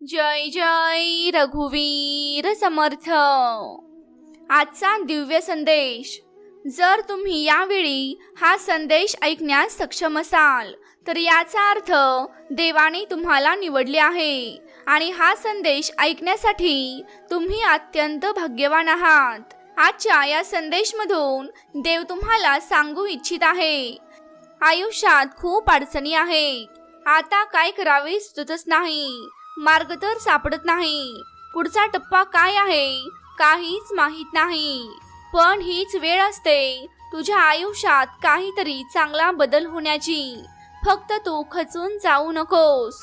जय जय रघुवीर समर्थ. आजचा दिव्य संदेश. जर तुम्ही यावेळी हा संदेश ऐकण्यास सक्षम असाल तर याचा अर्थ देवाने तुम्हाला निवडले आहे आणि हा संदेश ऐकण्यासाठी तुम्ही अत्यंत भाग्यवान आहात. आजच्या या संदेशमधून देव तुम्हाला सांगू इच्छित आहे. आयुष्यात खूप अडचणी आहेत. आता काय करावे सुचतच नाही. मार्ग तर सापडत नाही. पुढचा टप्पा काय आहे काहीच माहीत नाही. पण हीच वेळ असते तुझ्या आयुष्यात काहीतरी चांगला बदल होण्याची. फक्त तू खचून जाऊ नकोस.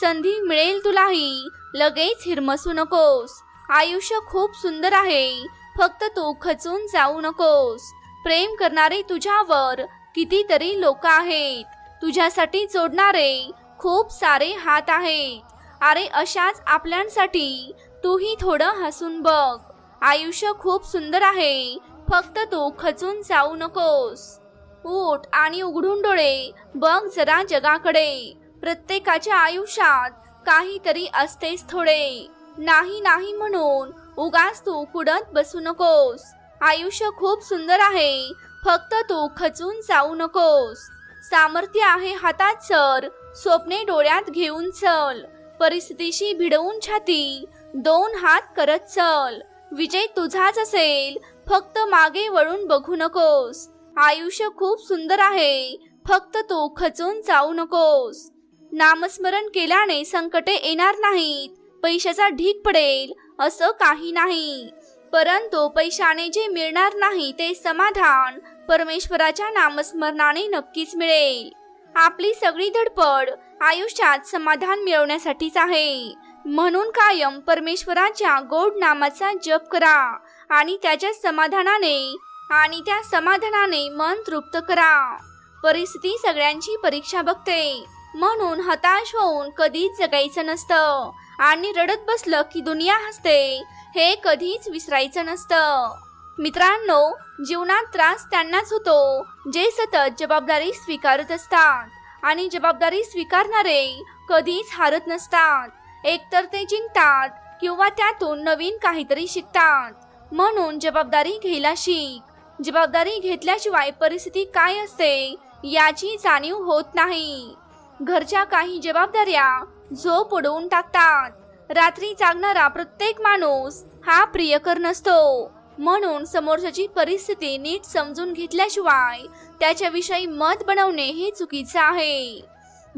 संधी मिळेल तुलाही लगेच हिरमसू नकोस. आयुष्य खूप सुंदर आहे फक्त तू खचून जाऊ नकोस. प्रेम करणारे तुझ्यावर कितीतरी लोक आहेत. तुझ्यासाठी जोडणारे खूप सारे हात आहेत. अरे अशाच आपल्यांसाठी तूही थोडं हसून बघ. आयुष्य खूप सुंदर आहे. फक्त तू खचून जाऊ नकोस. उठ आणि उघडून डोळे बघ जरा जगाकडे. प्रत्येकाच्या आयुष्यात काहीतरी असतेच थोडे. नाही नाही म्हणून उगाच तू कुडत बसू नकोस. आयुष्य खूप सुंदर आहे. फक्त तू खचून जाऊ नकोस. सामर्थ्य आहे हातात सर. स्वप्ने डोळ्यात घेऊन चल. परिस्थितीशी भिडवून छाती. दोन हात करत चल. विजय तुझाच असेल. फक्त मागे वळून बघू नकोस. आयुष्य खूप सुंदर आहे. फक्त तू खचून जाऊ नकोस. नामस्मरण केल्याने संकटे येणार नाहीत. पैशाचा ढीक पडेल असं काही नाही. परंतु पैशाने जे मिळणार नाही ते समाधान परमेश्वराच्या नामस्मरणाने नक्कीच मिळेल. आपली सगळी धडपड आयुष्यात समाधान मिळवण्यासाठीच आहे. म्हणून कायम परमेश्वराच्या गोड नामाचा जप करा आणि त्याच्या समाधानाने आणि त्या समाधानाने मन तृप्त करा. परिस्थिती सगळ्यांची परीक्षा बघते. म्हणून हताश होऊन कधीच जगायचं नसतं आणि रडत बसलं की दुनिया हसते हे कधीच विसरायचं नसतं. मित्रांनो जीवनात त्रास त्यांनाच होतो जे सतत जबाबदारी स्वीकारत असतात. आणि जबाबदारी स्वीकारणारे कधीच हारत नसतात. एकतर ते जिंकतात किंवा त्यातून नवीन काहीतरी शिकतात. म्हणून जबाबदारी घ्यायला शिक. जबाबदारी घेतल्याशिवाय परिस्थिती काय असते याची जाणीव होत नाही. घरच्या काही जबाबदाऱ्या झोप उडवून टाकतात. रात्री जागणारा प्रत्येक माणूस हा प्रियकर नसतो. म्हणून समोरच्याची परिस्थिती नीट समजून घेतल्याशिवाय त्याच्याविषयी मत बनवणे हे चुकीचं आहे.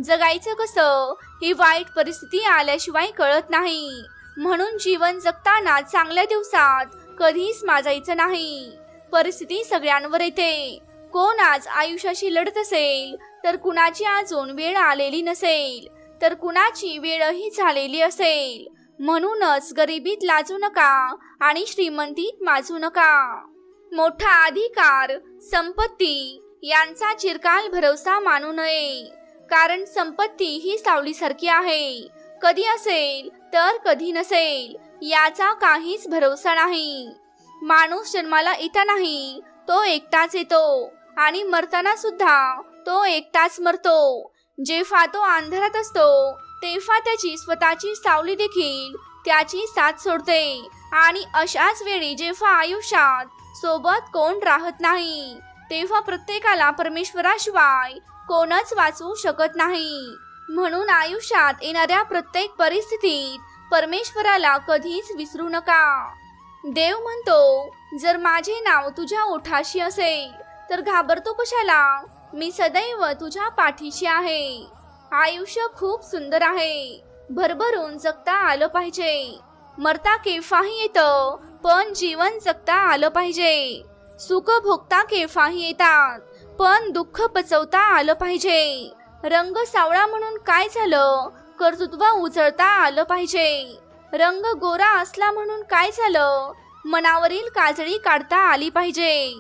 जगायचं कसं? ही वाईट परिस्थिती आल्याशिवाय कळत नाही. म्हणून जीवन जगताना चांगल्या दिवसात कधीच माजायचं नाही. परिस्थिती सगळ्यांवर येते. कोण आज आयुष्याशी लढत असेल तर कुणाची अजून वेळ आलेली नसेल. तर कुणाची वेळही झालेली असेल. म्हणूनच गरिबीत लाजू नका आणि श्रीमंतीत माजू नका. मोठा अधिकार संपत्ती यांचा चिरकाल भरोसा मानू नये. कारण संपत्ती ही सावलीसारखी आहे. कधी असेल तर कधी नसेल याचा काहीच भरोसा नाही. माणूस जन्माला येता नाही तो एकटाच येतो. आणि मरताना सुद्धा तो एकटाच मरतो. जेव्हा तो अंधारात असतो तेव्हा त्याची स्वतःची सावली देखील त्याची साथ सोडते. आणि अशाच वेळी जेव्हा आयुष्यात सोबत कोण राहत नाही तेव्हा प्रत्येकाला परमेश्वराशिवाय कोणच वाचवू शकत नाही. म्हणून आयुष्यात येणाऱ्या प्रत्येक परिस्थितीत परमेश्वराला कधीच विसरू नका. देव म्हणतो जर माझे नाव तुझ्या ओठाशी असेल तर घाबरतो कशाला? मी सदैव तुझ्या पाठीशी आहे. आयुष्य खूप सुंदर आहे. भरभरून जगता आलं पाहिजे. मरता केव्हाही येतं पण जीवन जगता आलं पाहिजे. सुख भोगता केव्हाही येतात पण दुःख पचवता आलं पाहिजे. रंग सावळा म्हणून काय झालं? कर्तृत्व उजळता आलं पाहिजे. रंग गोरा असला म्हणून काय झालं? मनावरील काजळी काढता आली पाहिजे.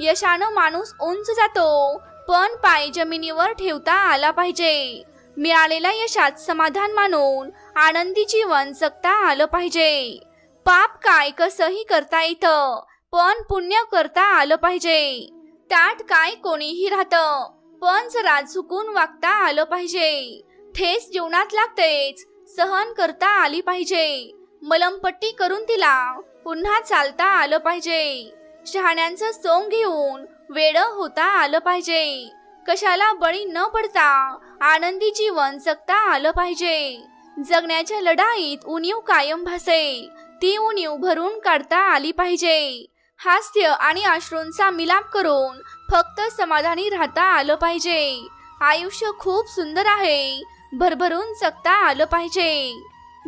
यशानं माणूस उंच जातो पण पाय जमिनीवर ठेवता आला पाहिजे. मिळालेल्या यशात समाधान मानून आनंदी जीवन जगता आलं पाहिजे. पाप काय कसंही करता येतं पण पुण्य करता आलं पाहिजे. त्यात काय कोणीही राहतं पण जरा झुकून वागता आलं पाहिजे. ठेस जीवनात लागतेच सहन करता आली पाहिजे. मलमपट्टी करून तिला पुन्हा चालता आलं पाहिजे. शहाण्यांचं सोंग घेऊन वेळ होता आलं पाहिजे. कशाला बळी न पडता आनंदी जीवन जगता आलं पाहिजे. जगण्याच्या लढाईत उणीव कायम भासे ती उणीव भरून काढता आली पाहिजे. हास्य आणि अश्रूंचा मिलाप करून फक्त समाधानी राहता आलं पाहिजे. आयुष्य खूप सुंदर आहे भरभरून जगता आलं पाहिजे.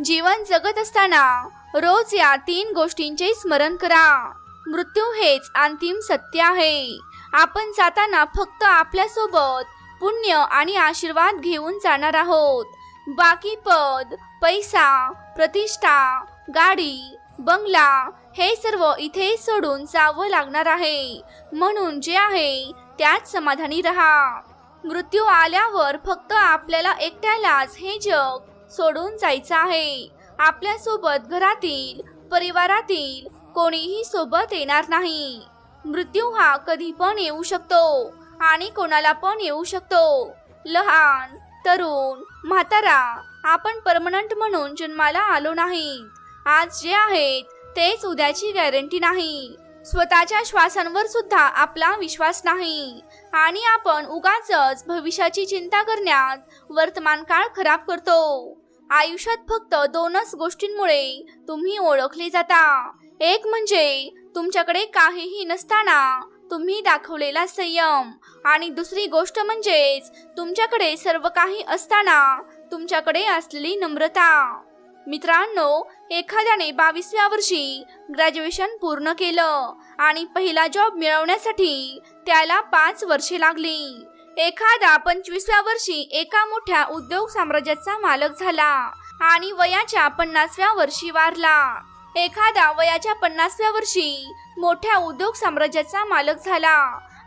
जीवन जगत असताना रोज या तीन गोष्टींचे स्मरण करा. मृत्यू हेच अंतिम सत्य आहे. आपण जाताना फक्त आपल्यासोबत पुण्य आणि आशीर्वाद घेऊन जाणार आहोत. बाकी पद पैसा प्रतिष्ठा गाडी बंगला हे सर्व इथे सोडून जावं लागणार आहे. म्हणून जे आहे त्यात समाधानी राहा. मृत्यू आल्यावर फक्त आपल्याला एकट्यालाच हे जग सोडून जायचं आहे. आपल्यासोबत घरातील परिवारातील कोणीही सोबत येणार नाही. मृत्यू हा कधी पण येऊ शकतो आणि कोणाला पण येऊ शकतो. लहान तरुण म्हातारा आपण परमनंट म्हणून जन्माला आलो नाही. आज जे आहेत तेच उद्याची गॅरंटी नाही. स्वतःच्या श्वासांवर सुद्धा आपला विश्वास नाही. आणि आपण उगाच भविष्याची चिंता करण्यात वर्तमान काळ खराब करतो. आयुष्यात फक्त दोनच गोष्टींमुळे तुम्ही ओळखले जाता. एक म्हणजे तुमच्याकडे काहीही नसताना तुम्ही दाखवलेला संयम. आणि दुसरी गोष्ट म्हणजेच तुमच्याकडे सर्व काही असताना तुमच्याकडे असलेली नम्रता. मित्रांनो एखाद्याने बावीसव्या वर्षी ग्रॅज्युएशन पूर्ण केलं आणि पहिला जॉब मिळवण्यासाठी त्याला पाच वर्षे लागली. एखादा पंचवीसव्या वर्षी एका मोठ्या उद्योग साम्राज्याचा मालक झाला आणि वयाच्या पन्नासव्या वर्षी वारला. एखादा वयाच्या पन्नासव्या वर्षी मोठ्या उद्योग साम्राज्याचा मालक झाला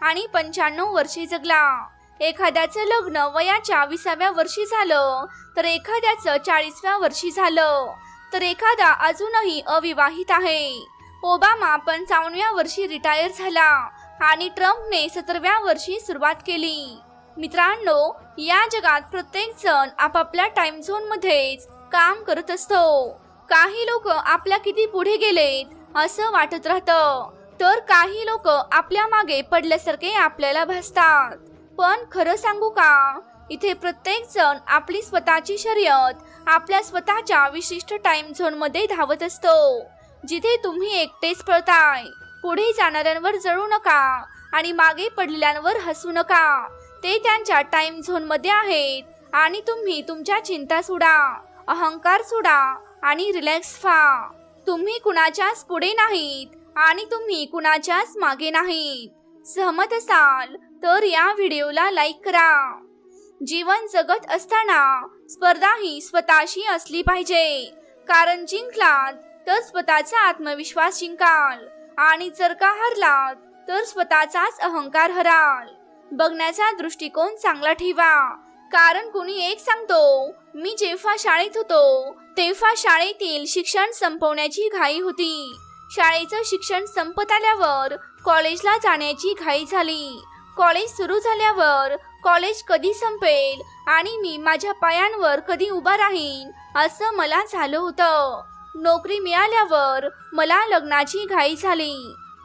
आणि पंच्याण्णव वर्षे जगला. एखाद्याचं लग्न वयाच्या विसाव्या वर्षी झालं तर एखाद्याचं चाळीसव्या वर्षी झालं तर एखादा अजूनही अविवाहित आहे. ओबामा पंचावन्नव्या वर्षी रिटायर झाला आणि ट्रम्पने सतराव्या वर्षी सुरुवात केली. मित्रांनो या जगात प्रत्येक जण आपापल्या टाइम झोन मध्येच काम करत असतो. काही लोक आपल्या किती पुढे गेलेत असं वाटत राहतं. तर काही लोक आपल्या मागे पडल्यासारखे आपल्याला भासतात. पण खरं सांगू का? इथे प्रत्येक जण आपली स्वतःची शर्यत आपल्या स्वतःच्या विशिष्ट टाइम झोनमध्ये धावत असतो. जिथे तुम्ही एकटेच पळताय पुढे जाणाऱ्यांवर जळू नका आणि मागे पडलेल्यांवर हसू नका. ते त्यांच्या टाइम झोनमध्ये आहेत आणि तुम्ही तुमच्या चिंता सोडा अहंकार सोडा आणि रिलॅक्स व्हा. तुम्ही कुणाच्याच पुढे नाहीत आणि तुम्ही कुणाच्याच मागे नाहीत. सहमत असाल तर या व्हिडिओला लाईक करा. जीवन जगत असताना स्पर्धा ही स्वतःशी असली पाहिजे. कारण जिंकलात तर स्वतःचा आत्मविश्वास जिंकाल आणि जर का हरलात तर स्वतःचाच अहंकार हराल. बघण्याचा दृष्टिकोन चांगला ठेवा. कारण कुणी एक सांगतो मी जेव्हा शाळेत होतो तेव्हा शाळेतील शिक्षण संपवण्याची घाई होती. शाळेचं शिक्षण संपत आल्यावर कॉलेजला जाण्याची घाई झाली. कॉलेज सुरू झाल्यावर कॉलेज कधी संपेल आणि मी माझ्या पायांवर कधी उभा राहीन असं मला झालं होतं. नोकरी मिळाल्यावर मला लग्नाची घाई झाली.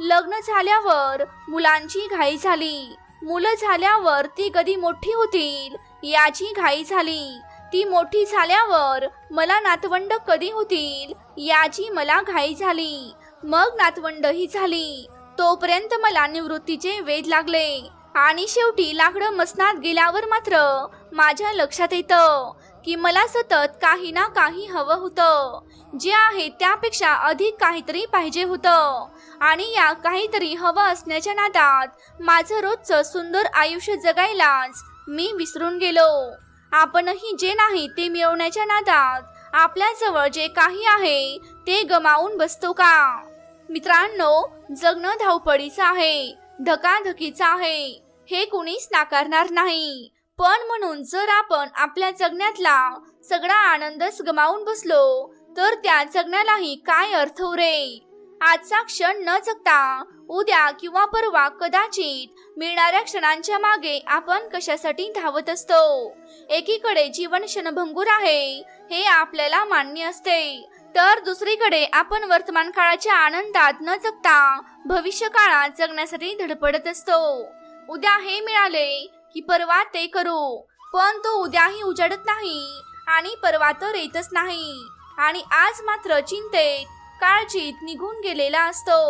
लग्न झाल्यावर मुलांची घाई झाली. मुलं झाल्यावर ती कधी मोठी होतील याची घाई झाली. ती मोठी झाल्यावर मला नातवंड कधी होतील याची मला घाई झाली. मग नातवंडही झाली. तोपर्यंत मला निवृत्तीचे वेध लागले. आणि शेवटी लाकडं मसनात गेल्यावर मात्र माझ्या लक्षात येतं की मला सतत काही ना काही हवं होतं. जे आहे त्यापेक्षा अधिक काहीतरी पाहिजे होतं. आणि या काहीतरी हवं असण्याच्या नादात माझं रोजचं सुंदर आयुष्य जगायलाच मी विसरून गेलो. आपणही जे नाही ते मिळवण्याच्या नादात आपल्याजवळ जे काही आहे ते गमावून बसतो का? मित्रांनो जगणं धावपळीचं आहे धकाधकीचं आहे हे कुणीच नाकारणार नाही. पण म्हणून जर आपण आपल्या जगण्यातला सगळा आनंदच गमावून बसलो तर त्या जगण्यालाही काय अर्थ उरेल आजचा क्षण न जगता उद्या किंवा परवा कदाचित मिळणाऱ्या क्षणांच्या मागे आपण कशासाठी धावत असतो? एकीकडे जीवन क्षणभंगूर आहे हे आपल्याला मान्य असते. तर दुसरीकडे आपण वर्तमान काळाच्या आनंदात न जगता भविष्य काळात जगण्यासाठी धडपडत असतो. उद्या हे मिळाले की परवा ते करू पण तो उद्याही उजाडत नाही आणि परवा तर येतच नाही. आणि आज मात्र चिंतेत काळजीत निघून गेलेला असतो.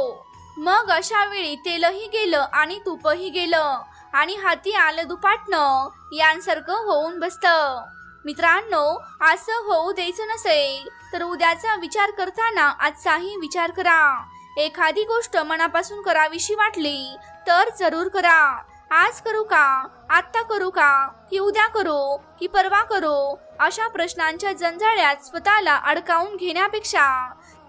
मग अशा वेळी तेलही गेलं आणि तूपही गेलं आणि हाती आलं दुपाटणं यांसारखं होऊन बसतं. मित्रांनो असं होऊ द्यायचं नसेल तर उद्याचा विचार करताना आजचाही विचार करा. एखादी गोष्ट मनापासून करावीशी वाटली तर जरूर करा. आज करू का आत्ता करू का की उद्या करू की परवा करू अशा प्रश्नांच्या जंजाळ्यात स्वतःला अडकावून घेण्यापेक्षा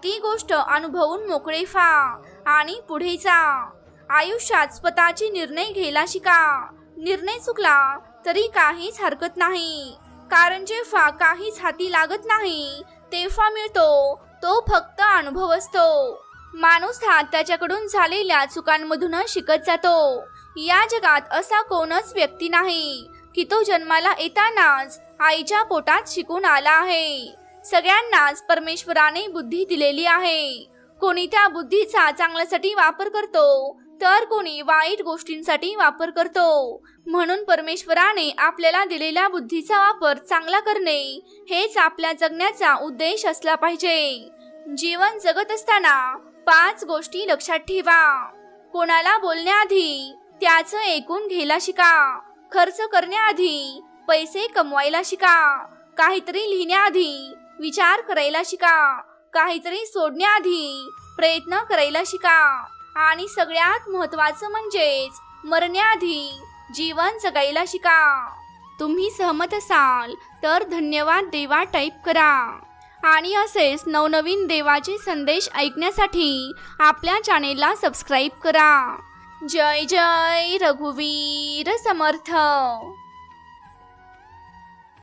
ती गोष्ट अनुभवून मोकळे फा आणि पुढे जा. आयुष्यात स्वतःची निर्णय घ्यायला शिका. निर्णय चुकला तरी काहीच हरकत नाही. कारण जेव्हा काहीच हाती लागत नाही तेव्हा मिळतो तो फक्त अनुभव असतो. माणूस हा त्याच्याकडून झालेल्या चुकांमधूनच शिकत जातो. या जगात असा कोणच व्यक्ती नाही की तो जन्माला येतानाच आईच्या पोटात शिकून आला आहे. सगळ्यांनाच परमेश्वराने बुद्धी दिलेली आहे. कोणी त्या बुद्धीचा चांगल्यासाठी वापर करतो तर कोणी वाईट गोष्टींसाठी वापर करतो. म्हणून परमेश्वराने आपल्याला दिलेल्या बुद्धीचा वापर चांगला करणे हेच आपल्या जगण्याचा उद्देश असला पाहिजे. जीवन जगत असताना पाच गोष्टी लक्षात ठेवा. कोणाला बोलण्याआधी त्याचं ऐकून घ्यायला शिका. खर्च करण्याआधी पैसे कमवायला शिका. काहीतरी लिहिण्याआधी विचार करायला शिका. काहीतरी सोडण्याआधी प्रयत्न करायला शिका. आणि सगळ्यात महत्वाचं म्हणजेच मरण्याआधी जीवन जगायला शिका. तुम्ही सहमत असाल तर धन्यवाद देवा टाईप करा. आणि असेच नवनवीन देवाचे संदेश ऐकण्यासाठी आपल्या चॅनेलला सबस्क्राईब करा. जय जय रघुवीर समर्थ.